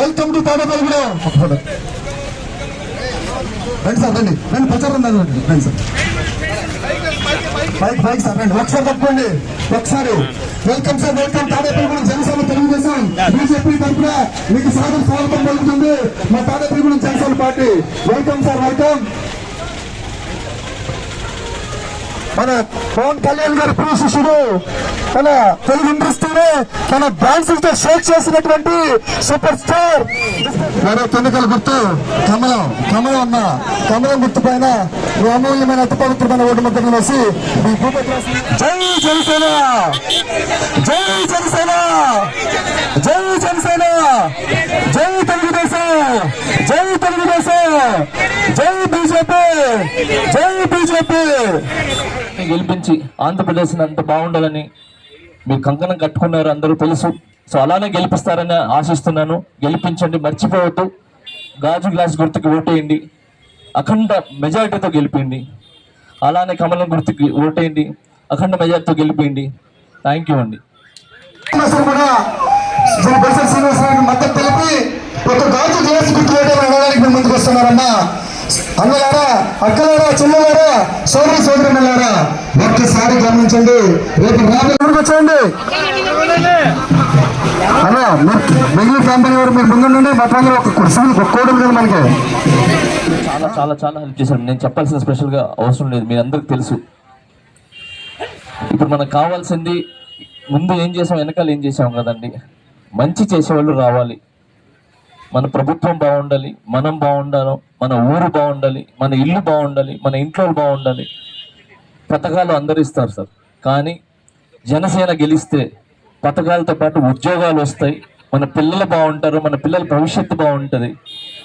Welcome to Tadepalli కూడా రండి sir రండి. రండి ప్రచారం రండి రండి సార్. బైక్ బైక్ సార్ రండి. ఒకసారి తప్పండి ఒకసారి. Welcome sir welcome Tadepalli Janasena Telugu Desam BJP తరఫున మీకు స్వాగతం స్వాగతం పలుకుతుంది మా Tadepalli Janasena party. Welcome sir welcome. మన పవన్ కళ్యాణ్ గారి ప్రియ శిష్యుడు మన తెలుగు ఇండస్ట్రీని తన డాన్సులతో షేక్ చేసినటువంటి సూపర్ స్టార్ మరో తొన్నికల గుర్తు కమలం కమలం అన్న కమలం గుర్తు పైన అమూల్యమైన అతి పవిత్రమైన ఓటు ముద్రను వేసి మీ జై జనసేన! జై జనసేన! జై జనసేన! జై జై బీజేపీ జై బీజేపీ. గెలిపించి ఆంధ్రప్రదేశ్ అంత బాగుండాలని మీరు కంకణం కట్టుకున్నారు అందరూ తెలుసు. సో అలానే గెలిపిస్తారని ఆశిస్తున్నాను. గెలిపించండి మర్చిపోవద్దు. గాజు గ్లాస్ గుర్తుకి ఓటేయండి. అఖండ మెజారిటీతో గెలిపిండి. అలానే కమలం గుర్తుకి ఓటేయండి. అఖండ మెజారిటీతో గెలిపిండి. థ్యాంక్ యూ అండి. మద్దతు తెలిపి ఒక గాజు గ్లాస్ గుర్తుపెట్టే వెళ్ళడానికి మేము అన్నలారా అక్కలారా చెల్లెలారా సోదరి సోదరులారా ఒక్కసారి గమనించండి. రేపు రాబోయే వచ్చేయండి. అలా మిగిలిన కంపెనీ వారు మీరు ముందుండే మా ఒక కుర్చీ ఒక కోడి కదా మనకి. చాలా చాలా చాలా హెల్ప్ చేశారు. నేను చెప్పాల్సిన స్పెషల్గా అవసరం లేదు. మీ అందరికి తెలుసు. ఇప్పుడు మనకు కావాల్సింది ముందు ఏం చేసాం వెనకాల ఏం చేసాం కదండి? మంచి చేసేవాళ్ళు రావాలి. మన ప్రభుత్వం బాగుండాలి మనం బాగుండాలి మన ఊరు బాగుండాలి మన ఇల్లు బాగుండాలి మన ఇంట్లో బాగుండాలి. పథకాలు అందరు ఇస్తారు సార్. కానీ జనసేన గెలిస్తే పథకాలతో పాటు ఉద్యోగాలు వస్తాయి మన పిల్లలు బాగుంటారు మన పిల్లల భవిష్యత్తు బాగుంటుంది.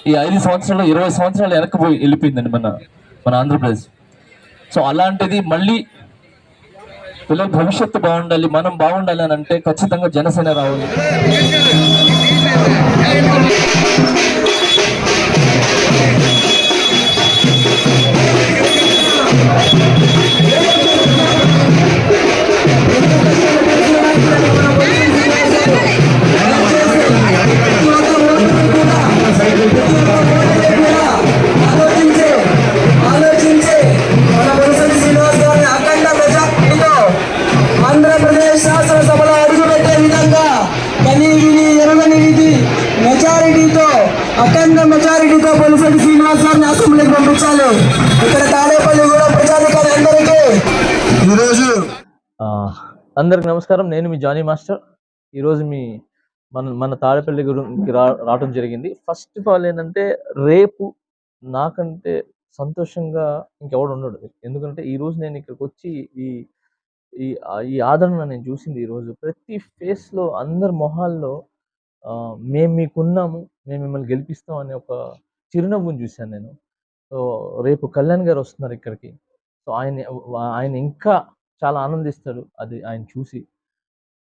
ఈ ఐదు సంవత్సరాలు ఇరవై సంవత్సరాలు వెనక్కిపోయి వెళ్ళిపోయిందండి మన మన ఆంధ్రప్రదేశ్. సో అలాంటిది మళ్ళీ పిల్లల భవిష్యత్తు బాగుండాలి మనం బాగుండాలి అని అంటే ఖచ్చితంగా జనసేన రావాలి. Yeah, yeah, yeah. పంపించాలి ఇక్కడ తాడేపల్లి కూడా ఈరోజు ఆ, అందరికి నమస్కారం. నేను మీ జానీ మాస్టర్. ఈరోజు మీ మన మన తాడేపల్లి గురించి రా రావడం జరిగింది. ఫస్ట్ ఆఫ్ ఆల్ ఏంటంటే రేపు నాకంటే సంతోషంగా ఇంకెవడు ఉండడు. ఎందుకంటే ఈ రోజు నేను ఇక్కడికి వచ్చి ఈ ఈ ఈ ఆదరణ నేను చూసింది ఈరోజు. ప్రతి ఫేస్లో అందరి మొహాల్లో ఆ, మేము మీకున్నాము మేము మిమ్మల్ని గెలిపిస్తాం అనే ఒక చిరునవ్వుని చూశాను నేను. సో రేపు కళ్యాణ్ గారు వస్తున్నారు ఇక్కడికి. సో ఆయన ఆయన ఇంకా చాలా ఆనందిస్తాడు అది ఆయన చూసి.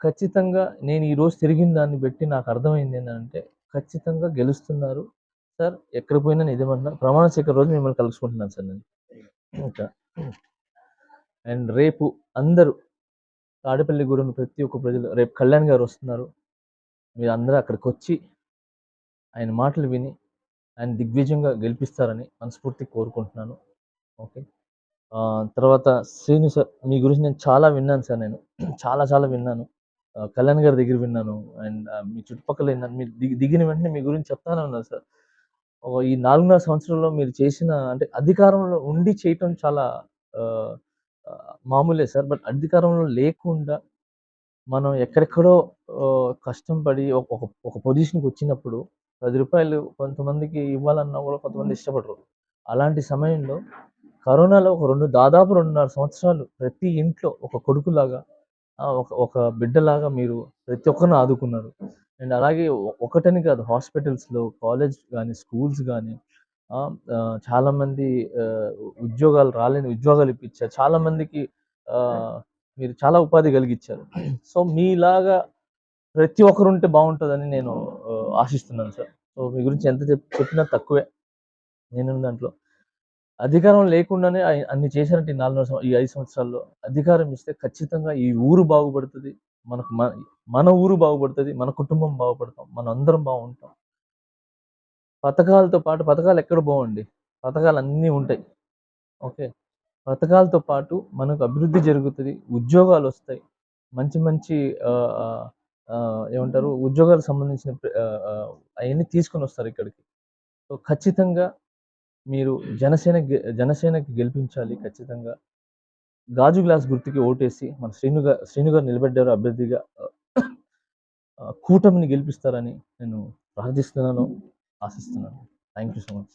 ఖచ్చితంగా నేను ఈరోజు తిరిగిన దాన్ని బట్టి నాకు అర్థమైంది ఏంటంటే ఖచ్చితంగా గెలుస్తున్నారు. సార్ ఎక్కడ పోయినా నేను ప్రమాణ శిఖర రోజు మిమ్మల్ని కలుసుకుంటున్నాను సార్ నేను. ఇంకా అండ్ రేపు అందరూ తాడేపల్లి గుడిని ప్రతి ఒక్క ప్రజలు రేపు కళ్యాణ్ గారు వస్తున్నారు. మీరు అందరూ అక్కడికి వచ్చి ఆయన మాటలు విని ఆయన దిగ్విజయంగా గెలిపిస్తారని మనస్ఫూర్తి కోరుకుంటున్నాను. ఓకే. తర్వాత శ్రీను సార్ మీ గురించి నేను చాలా విన్నాను సార్ నేను. చాలా చాలా విన్నాను. కళ్యాణ్ గారి దగ్గర విన్నాను. అండ్ మీ చుట్టుపక్కల విన్నాను మీరు దిగి దిగిన వెంటనే మీ గురించి చెప్తానే ఉన్నారు సార్. ఈ నాలుగున్నర సంవత్సరంలో మీరు చేసిన అంటే అధికారంలో ఉండి చేయటం చాలా మామూలే సార్. బట్ అధికారంలో లేకుండా మనం ఎక్కడెక్కడో కష్టపడి కష్టం పడి ఒక- ఒక పొజిషన్కి వచ్చినప్పుడు పది రూపాయలు కొంతమందికి ఇవ్వాలన్నా కూడా కొంతమంది ఇష్టపడరు. అలాంటి సమయంలో కరోనాలో ఒక రెండు దాదాపు రెండున్నర సంవత్సరాలు ప్రతి ఇంట్లో ఒక కొడుకులాగా ఒక ఒక బిడ్డలాగా మీరు ప్రతి ఒక్కరిని ఆదుకున్నారు. అండ్ అలాగే ఒకటని కాదు హాస్పిటల్స్లో కాలేజ్ కానీ స్కూల్స్ కానీ చాలా మంది ఆ, ఉద్యోగాలు రాలేని ఉద్యోగాలు ఇప్పించారు చాలా మందికి ఆ, మీరు చాలా ఉపాధి కలిగించారు సో మీలాగా ప్రతి ఒక్కరు ఉంటే బాగుంటుందని నేను ఆశిస్తున్నాను సార్. సో మీ గురించి ఎంత చెప్పినా తక్కువే నేను దాంట్లో. అధికారం లేకుండానే అన్ని చేశారంటే ఈ నాలుగు ఈ ఐదు సంవత్సరాల్లో అధికారం ఇస్తే ఖచ్చితంగా ఈ ఊరు బాగుపడుతుంది. మనకు మన మన ఊరు బాగుపడుతుంది మన కుటుంబం బాగుపడతాం మన అందరం బాగుంటాం. పథకాలతో పాటు పథకాలు ఎక్కడ బాగుండి పథకాలు అన్నీ ఉంటాయి. ఓకే? పథకాలతో పాటు మనకు అభివృద్ధి జరుగుతుంది ఉద్యోగాలు వస్తాయి. మంచి మంచి ఏమంటారు? ఉద్యోగాలకు సంబంధించిన అవన్నీ తీసుకొని వస్తారు ఇక్కడికి. సో ఖచ్చితంగా మీరు జనసేన జనసేనకి గెలిపించాలి ఖచ్చితంగా. గాజు గ్లాస్ గుర్తుకి ఓటేసి మన శ్రీను శ్రీనుగారు శ్రీను గారు నిలబడ్డారు అభ్యర్థిగా కూటమిని గెలిపిస్తారని నేను ప్రార్థిస్తున్నాను ఆశిస్తున్నాను. Thank you so much.